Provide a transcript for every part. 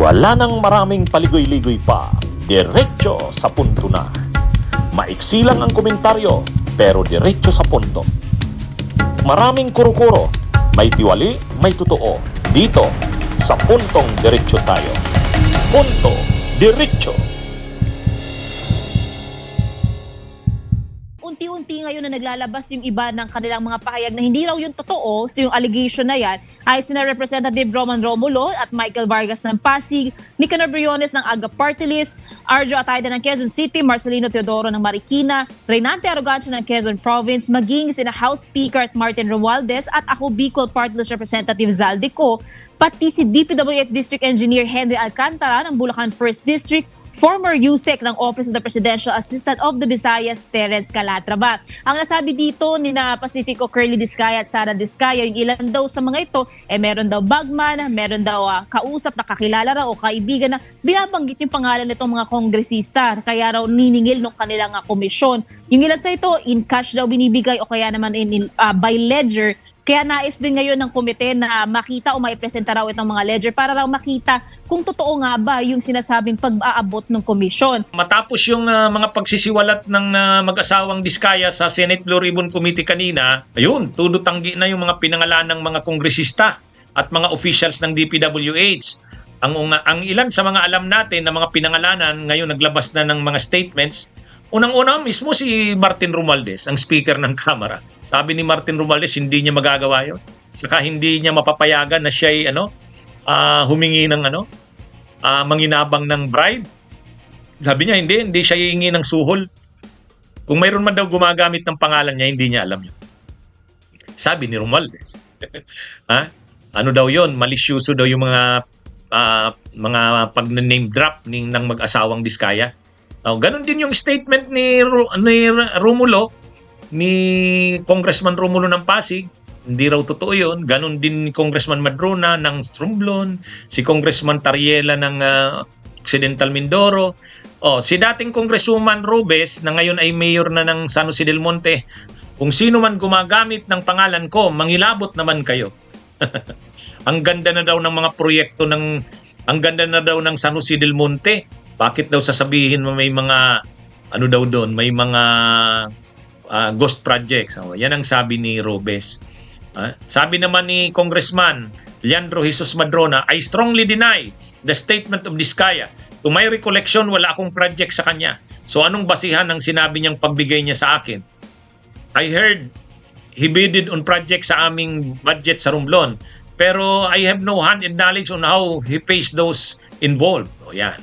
Wala nang maraming paligoy-ligoy pa. Diretso sa punto na. Maiksi lang ang komentaryo, pero diretso sa punto. Maraming kuro-kuro. May tiwali, may totoo. Dito, sa puntong diretso tayo. Punto, diretso. Unti-unti ngayon na naglalabas yung iba ng kanilang mga pahayag na hindi raw yung totoo, so yung allegation na yan, ay sina Representative Roman Romulo at Michael Vargas ng Pasig, Nicanor Briones ng Aga Party List, Arjo Atayda ng Quezon City, Marcelino Teodoro ng Marikina, Reynante Arrogancia ng Quezon Province, maging sina House Speaker at Martin Romualdez at ako Bicol Party List Representative Zaldico, pati si DPWH District Engineer Henry Alcantara ng Bulacan 1st District, former USEC ng Office of the Presidential Assistant of the Visayas, Terence Calatrava. Ang nasabi dito ni na Pacifico Curly Discaya at Sara Discaya, yung ilan daw sa mga ito, eh meron daw bagman, meron daw ah, kausap na kakilala raw o kaibigan na binabanggit yung pangalan nitong mga kongresista. Kaya raw niningil ng kanilang ah, komisyon. Yung ilan sa ito, in cash daw binibigay o kaya naman in, in, ah, by ledger kaya nais din ngayon ng komite na makita o maipresenta raw itong mga ledger para raw makita kung totoo nga ba yung sinasabing pag-aabot ng komisyon. Matapos yung ah, mga pagsisiwalat ng ah, mag-asawang Diskaya sa Senate Blue Ribbon Committee kanina, ayun, tudo tanggi na yung mga pinangalan ng mga kongresista at mga officials ng DPWH. Ang, ang ilan sa mga alam natin na mga pinangalanan ngayon naglabas na ng mga statements Unang-una mismo si Martin Romualdez, ang speaker ng Kamara. Sabi ni Martin Romualdez, hindi niya magagawa 'yon. Saka hindi niya mapapayagan na siya ay ano, ah, humingi ng ano, ah, manginabang ng bribe. Sabi niya, hindi, hindi siya hihingi ng suhol. Kung mayroon man daw gumagamit ng pangalan niya, hindi niya alam yun. Sabi ni Romualdez. ha? Ano daw yon Malisyoso daw yung mga ah, mga pag-name drop ng, ng mag-asawang Diskaya. Oh, ganun din yung statement ni, Ru- ni Romulo, ni Congressman Romulo ng Pasig. Hindi raw totoo yun. Ganun din ni Congressman Madrona ng Strumblon, si Congressman Tariela ng ah, Occidental Mindoro. Oh, si dating Congresswoman Robes na ngayon ay mayor na ng San Jose del Monte, kung sino man gumagamit ng pangalan ko, mangilabot naman kayo. ang ganda na daw ng mga proyekto ng ang ganda na daw ng San Jose del Monte. Bakit daw sasabihin mo may mga ano daw doon, may mga ah, ghost projects. Oh, yan ang sabi ni Robes. Ah, sabi naman ni Congressman Leandro Jesus Madrona, I strongly deny the statement of Diskaya. To my recollection, wala akong project sa kanya. So anong basihan ng sinabi niyang pagbigay niya sa akin? I heard he bidded on project sa aming budget sa Romblon. Pero I have no hand in knowledge on how he pays those involved. O yan.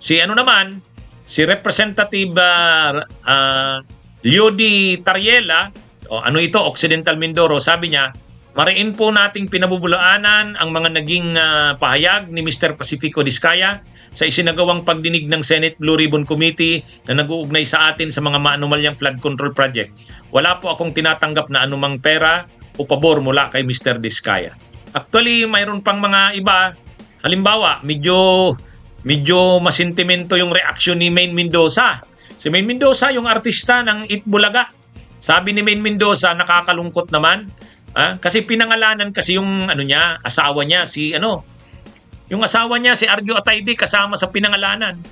Si ano naman, si Representative uh, uh, Liodi Tariela, o ano ito, Occidental Mindoro, sabi niya, mariin po nating pinabubulaanan ang mga naging ah, pahayag ni Mr. Pacifico Diskaya sa isinagawang pagdinig ng Senate Blue Ribbon Committee na nag-uugnay sa atin sa mga maanumalyang flood control project. Wala po akong tinatanggap na anumang pera o pabor mula kay Mr. Diskaya. Actually, mayroon pang mga iba. Halimbawa, medyo medyo masintimento yung reaksyon ni Maine Mendoza. Si Maine Mendoza, yung artista ng Itbulaga. Sabi ni Maine Mendoza, nakakalungkot naman. Ah, kasi pinangalanan kasi yung ano niya, asawa niya si ano, yung asawa niya si Arjo Atayde kasama sa pinangalanan.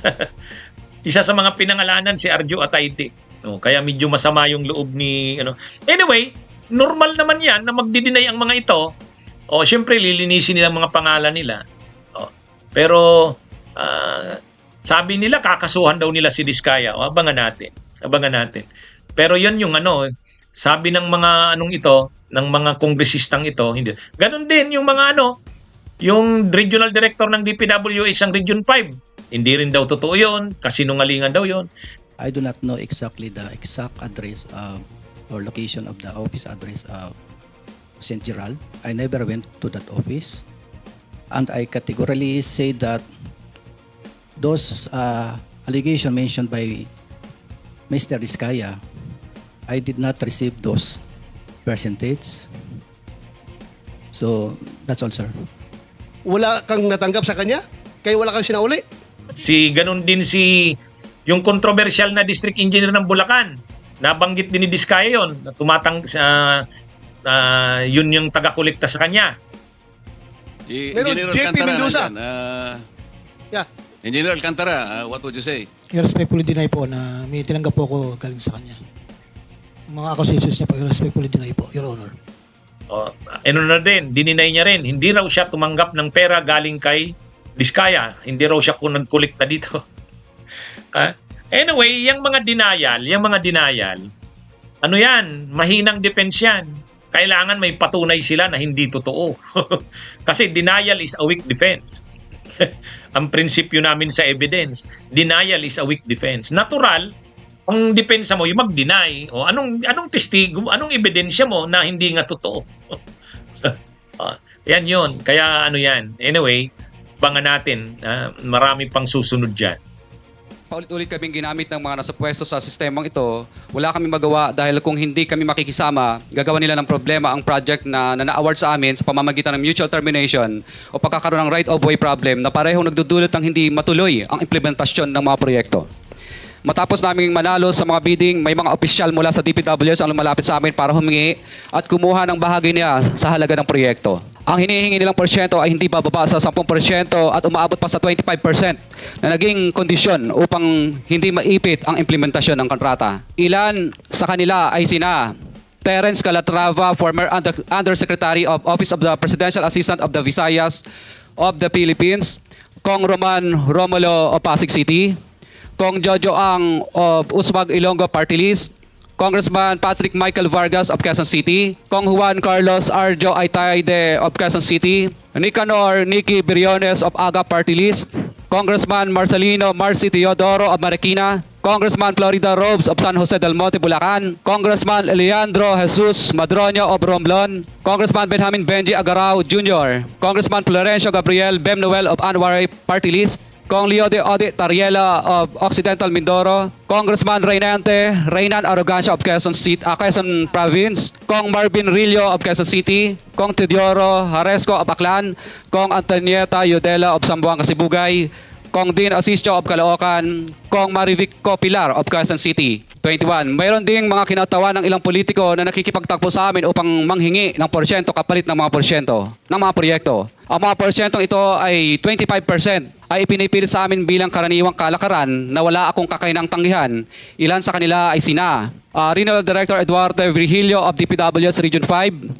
Isa sa mga pinangalanan si Arjo Atayde. No, kaya medyo masama yung loob ni ano. Anyway, normal naman 'yan na magdi-deny ang mga ito. O syempre lilinisin nila mga pangalan nila. Pero ah, sabi nila kakasuhan daw nila si Diskaya. O, abangan natin. Abangan natin. Pero 'yon yung ano, sabi ng mga anong ito, ng mga kongresistang ito, hindi. Ganon din yung mga ano, yung regional director ng DPWH ang Region 5. Hindi rin daw totoo 'yon, kasinungalingan daw 'yon. I do not know exactly the exact address of or location of the office address of St. Gerald. I never went to that office. And I categorically say that those uh, allegations mentioned by Mr. Diskaya, I did not receive those percentage. So, that's all, sir. wala kang natanggap sa kanya? Kaya wala kang sinauli? Si ganun din si yung controversial na district engineer ng Bulacan. Nabanggit din ni Diskaya yon na tumatang sa yun yung taga-kolekta sa kanya. Meron Engineer JP Alcantara Mendoza. nandyan. Ah, Yeah. Engineer Alcantara, ah, what would you say? I respectfully deny po na may tinanggap po ako galing sa kanya. Yung mga accusations niya po, I respectfully deny po, Your Honor. Oh, ano na din, dininay niya rin. Hindi raw siya tumanggap ng pera galing kay Diskaya. Hindi raw siya kung nagkolekta dito. Ah, anyway, yung mga denial, yung mga denial, ano yan, mahinang defense yan. Kailangan may patunay sila na hindi totoo. Kasi denial is a weak defense. Ang prinsipyo namin sa evidence, denial is a weak defense. Natural, ang depensa mo yung mag-deny. O anong anong testigo, anong ebidensya mo na hindi nga totoo? Ah, yan yun. Kaya ano yan. Anyway, bangan natin. ah, marami pang susunod dyan. Paulit-ulit kaming ginamit ng mga nasa pwesto sa sistemang ito. Wala kami magawa dahil kung hindi kami makikisama, gagawa nila ng problema ang project na, na na-award sa amin sa pamamagitan ng mutual termination o pagkakaroon ng right-of-way problem na parehong nagdudulot ng hindi matuloy ang implementasyon ng mga proyekto. Matapos naming manalo sa mga bidding, may mga opisyal mula sa DPWS ang lumalapit sa amin para humingi at kumuha ng bahagi niya sa halaga ng proyekto. Ang hinihingi nilang porsyento ay hindi bababa sa 10% at umaabot pa sa 25% na naging kondisyon upang hindi maipit ang implementasyon ng kontrata. Ilan sa kanila ay sina Terence Calatrava, former Under- Undersecretary of Office of the Presidential Assistant of the Visayas of the Philippines, Kong Roman Romulo of Pasig City, Kong Jojo Ang of Usmag Ilonggo Party List, Congressman Patrick Michael Vargas of Quezon City, Kong Juan Carlos Arjo Aitaide of Quezon City, Nicanor Nicky Briones of Aga Party List, Congressman Marcelino Marcy Teodoro of Marikina, Congressman Florida Robes of San Jose del Monte, Bulacan, Congressman Leandro Jesus Madroño of Romblon, Congressman Benjamin Benji Agarao Jr., Congressman Florencio Gabriel Bem Noel of Anwar Party List, Kong Leo de Ode Tariela of Occidental Mindoro, Congressman Reynante Reynan Arrogancia of Quezon City, ah, Quezon Province, Kong Marvin Rillo of Quezon City, Kong Teodoro Haresco of Aklan, Kong Antonieta Yudela of Sambuanga Sibugay, Kong Dean Asisio of Caloocan, Kong Marivic Pilar of Quezon City. 21. Mayroon ding mga kinatawa ng ilang politiko na nakikipagtakbo sa amin upang manghingi ng porsyento kapalit ng mga porsyento ng mga proyekto. Ang mga porsyentong ito ay 25% ay ipinipilit sa amin bilang karaniwang kalakaran na wala akong kakainang tanggihan. Ilan sa kanila ay sina ah, Regional Director Eduardo Virgilio of DPWS Region 5,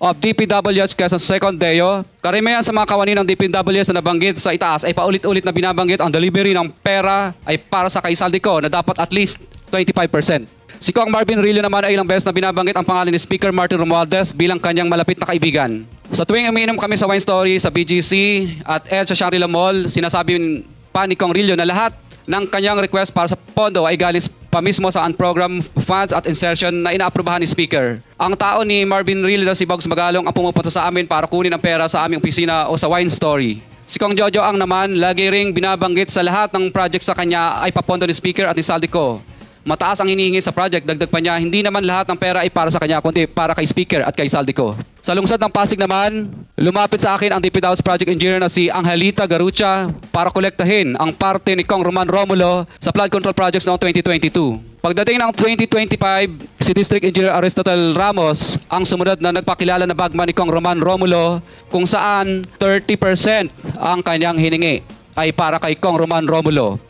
of DPWH Quezon Second Deo. Karamihan sa mga kawani ng DPWH na nabanggit sa itaas ay paulit-ulit na binabanggit ang delivery ng pera ay para sa kaisaldi ko na dapat at least 25%. Si Kong Marvin Rillo naman ay ilang beses na binabanggit ang pangalan ni Speaker Martin Romualdez bilang kanyang malapit na kaibigan. Sa tuwing umiinom kami sa wine story sa BGC at El sa Shangri-La Mall, sinasabi pa ni Kong Rillo na lahat ng kanyang request para sa pondo ay galing pa mismo sa unprogrammed funds at insertion na inaaprubahan ni Speaker. Ang tao ni Marvin Rillo na si Bogs Magalong ang pumupunta sa amin para kunin ang pera sa aming opisina o sa wine story. Si Kong Jojo ang naman lagi ring binabanggit sa lahat ng project sa kanya ay papondo ni Speaker at ni Saldico. Mataas ang hinihingi sa project, dagdag pa niya, hindi naman lahat ng pera ay para sa kanya, kundi para kay Speaker at kay Saldico. Sa lungsod ng Pasig naman, lumapit sa akin ang DPW's project engineer na si Angelita Garucha para kolektahin ang parte ni Kong Roman Romulo sa flood control projects noong 2022. Pagdating ng 2025, si District Engineer Aristotle Ramos ang sumunod na nagpakilala na bagman ni Kong Roman Romulo kung saan 30% ang kanyang hiningi ay para kay Kong Roman Romulo.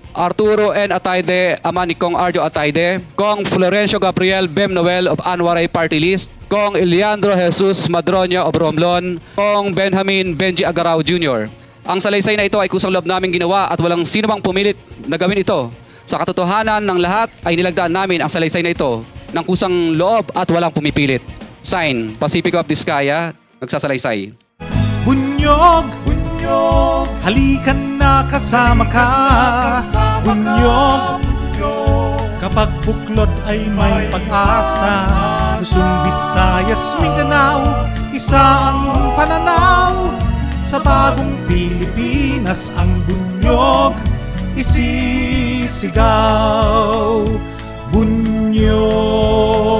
Arturo N. Ataide, ama ni Kong Arjo Ataide, Kong Florencio Gabriel Bem Noel of Anwaray Party List, Kong Eliandro Jesus Madroño of Romblon, Kong Benjamin Benji Agarao Jr. Ang salaysay na ito ay kusang loob namin ginawa at walang sino mang pumilit na gawin ito. Sa katotohanan ng lahat ay nilagdaan namin ang salaysay na ito ng kusang loob at walang pumipilit. Sign, Pacific of Vizcaya, nagsasalaysay. Bunyog! Halikan na kasama ka Bunyog Kapag buklod ay may pag-asa. Luzon, Visayas, Mindanao Isa ang pananaw. Sa bagong Pilipinas Ang bunyog isisigaw. Bunyog